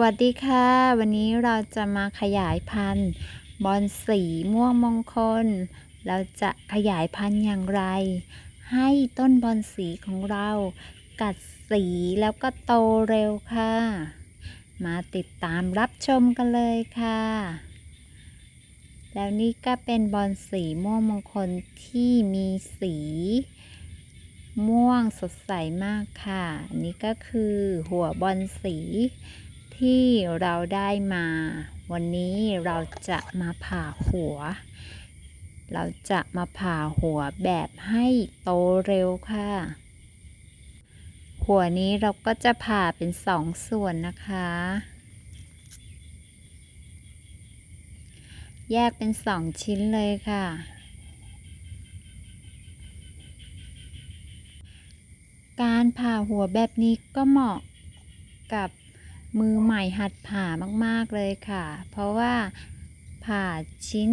วัสดีค่ะ วันนี้เราจะมาขยายพันธุ์บอนสีม่วงมงคล เราจะขยายพันธุ์อย่างไร ให้ต้นบอนสีของเรากัดสีแล้วก็โตเร็วค่ะ มาติดตามรับชมกันเลยค่ะ แล้วนี่ก็เป็นบอนสีม่วงมงคลที่มีสี ม่วงสดใสมากค่ะนนี้ก็คือหัวบอนสี ที่เราได้มา วันนี้เราจะมาผ่าหัว เราจะมาผ่าหัวแบบให้โตเร็วค่ะ หัวนี้เราก็จะผ่าเป็นสองส่วนนะคะ แยกเป็นสองชิ้นเลยค่ะการผ่าหัวแบบนี้ก็เหมาะกับ มือใหม่หัดผ่ามากๆเลยค่ะ เพราะว่าผ่าชิ้น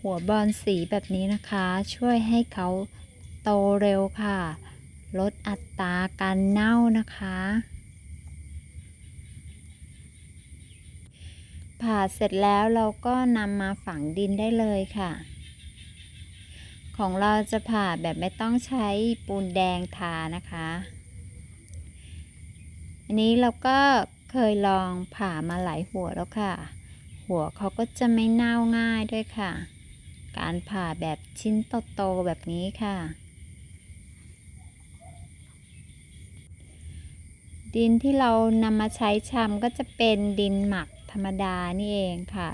หัวบอลสีแบบนี้นะคะ ช่วยให้เขาโตเร็วค่ะ ลดอัตราการเน่านะคะ ผ่าเสร็จแล้วเราก็นำมาฝังดินได้เลยค่ะ ของเราจะผ่าแบบไม่ต้องใช้ปูนแดงทานะคะ อันนี้เราก็เคยลองผ่ามาหลายหัวแล้วค่ะ หัวเขาก็จะไม่เน่าง่ายด้วยค่ะ การผ่าแบบชิ้นโตๆแบบนี้ค่ะ ดินที่เรานำมาใช้ชำก็จะเป็นดินหมักธรรมดานี่เองค่ะ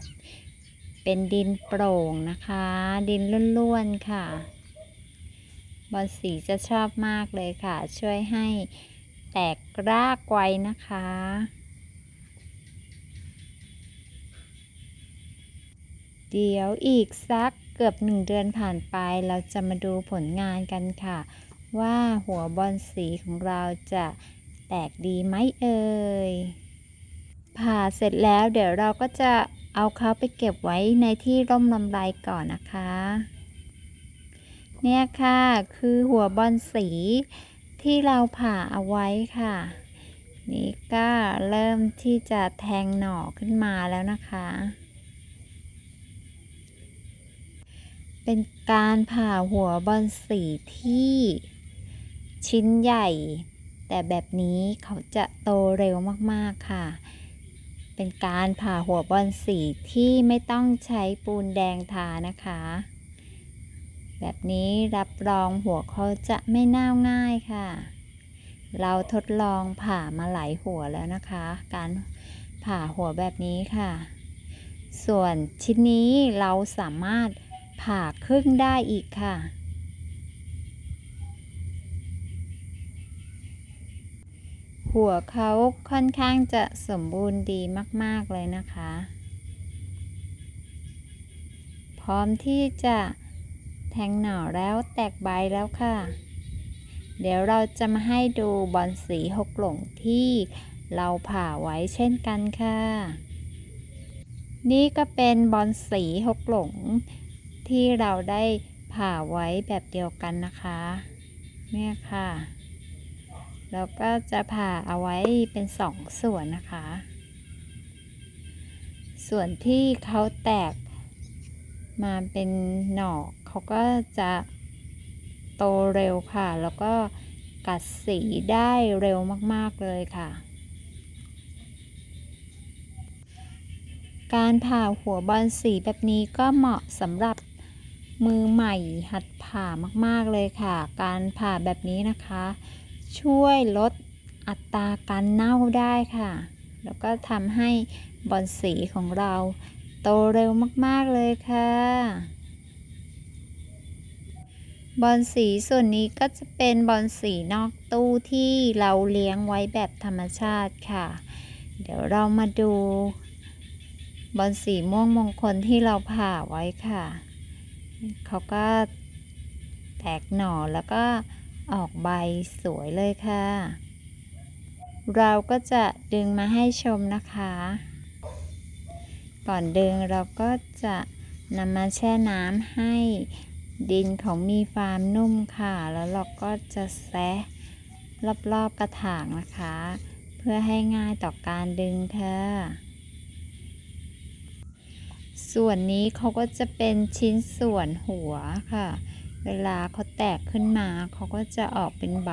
เป็นดินโปร่งนะคะ ดินล้วนๆค่ะบอลสีจะชอบมากเลยค่ะ ช่วยให้ แตกรากไวนะคะ เดี๋ยวอีกสักเกือบหนึ่งเดือนผ่านไปเราจะมาดูผลงานกันค่ะ ว่าหัวบอลสีของเราจะแตกดีไหมเอ่ยผ่าเสร็จแล้วเดี๋ยวเราก็จะเอาเขาไปเก็บไว้ในที่ร่มลำไรก่อนนะคะ เนี่ยค่ะคือหัวบอลสี ที่เราผ่าเอาไว้ค่ะ นี่ก็เริ่มที่จะแทงหน่อขึ้นมาแล้วนะคะ เป็นการผ่าหัวบอลสีที่ชิ้นใหญ่ แต่แบบนี้เขาจะโตเร็วมากๆค่ะ เป็นการผ่าหัวบอลสีที่ไม่ต้องใช้ปูนแดงทานะคะ แบบนี้รับรองหัวเขาจะไม่น่าง่ายค่ะ เราทดลองผ่ามาหลายหัวแล้วนะคะ การผ่าหัวแบบนี้ค่ะ ส่วนชิ้นนี้เราสามารถผ่าครึ่งได้อีกค่ะ หัวเขาค่อนข้างจะสมบูรณ์ดีมาก ๆ เลยนะคะ พร้อมที่จะ แทงหน่อแล้วแตกใบแล้วค่ะ เดี๋ยวเราจะมาให้ดูบอลสีหกหลงที่เราผ่าไว้เช่นกันค่ะ นี่ก็เป็นบอลสีหกหลง ที่เราได้ผ่าไว้แบบเดียวกันนะคะ เนี่ยค่ะแล้วก็จะผ่าเอาไว้เป็นสองส่วนนะคะ ส่วนที่เขาแตกมาเป็นหน่อ เขาก็จะโตเร็วค่ะ แล้วก็กัดสีได้เร็วมาก ๆ เลยค่ะ การผ่าหัวบอลสีแบบนี้ก็เหมาะสำหรับมือใหม่หัดผ่ามาก ๆ เลยค่ะ การผ่าแบบนี้นะคะ ช่วยลดอัตราการเน่าได้ค่ะ แล้วก็ทำให้บอลสีของเราโตเร็วมาก ๆ เลยค่ะ บอลสีส่วนนี้ก็จะเป็นบอลสีนอกตู้ที่เราเลี้ยงไว้แบบธรรมชาติค่ะ เดี๋ยวเรามาดู บอลสีม่วงมงคลที่เราผ่าไว้ค่ะ เขาก็แตกหน่อแล้วก็ออกใบสวยเลยค่ะ เราก็จะดึงมาให้ชมนะคะ ก่อนดึงเราก็จะนำมาแช่น้ำให้ ดินของมีความนุ่มค่ะ แล้วเราก็จะแซะรอบๆกระถางนะคะ เพื่อให้ง่ายต่อการดึงค่ะ ส่วนนี้เขาก็จะเป็นชิ้นส่วนหัวค่ะ เวลาเขาแตกขึ้นมาเขาก็จะออกเป็นใบ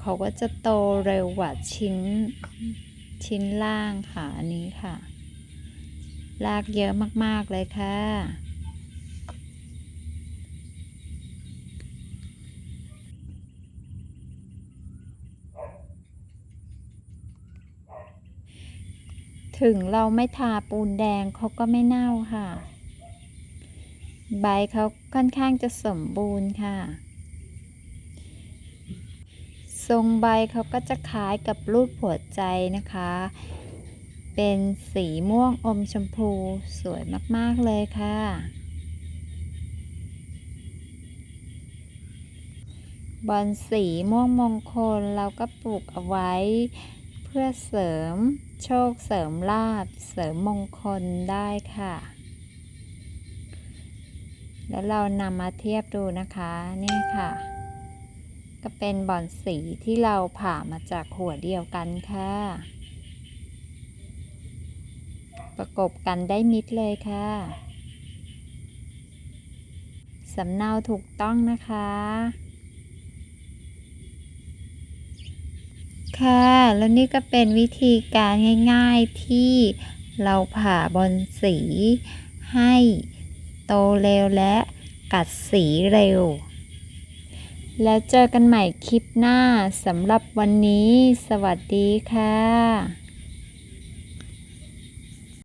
เขาก็จะโตเร็วกว่าชิ้นชิ้นล่างค่ะอันนี้ค่ะ ลากเยอะมากๆเลยค่ะ ถึงเราไม่ทาปูนแดงเขาก็ไม่เน่าค่ะ ใบเขาค่อนข้างจะสมบูรณ์ค่ะ ทรงใบเขาก็จะคล้ายกับรูปหัวใจนะคะ เป็นสีม่วงอมชมพูสวยมากๆเลยค่ะ บอนสีม่วงมงคลเราก็ปลูกเอาไว้ พื่อเสริมโชคเสริมลาภเสริมมงคลได้ค่ะ แล้วเรานำมาเทียบดูนะคะนี่ค่ะ ก็เป็นบ่อนสีที่เราผ่ามาจากหัวเดียวกันค่ะ ประกบกันได้มิดเลยค่ะสำเนาถูกต้องนะคะ ค่ะ แล้วนี่ก็เป็นวิธีการง่ายๆที่เราผ่าบอลสี ให้โตเร็วและกัดสีเร็ว แล้วเจอกันใหม่คลิปหน้าสำหรับวันนี้ สวัสดีค่ะ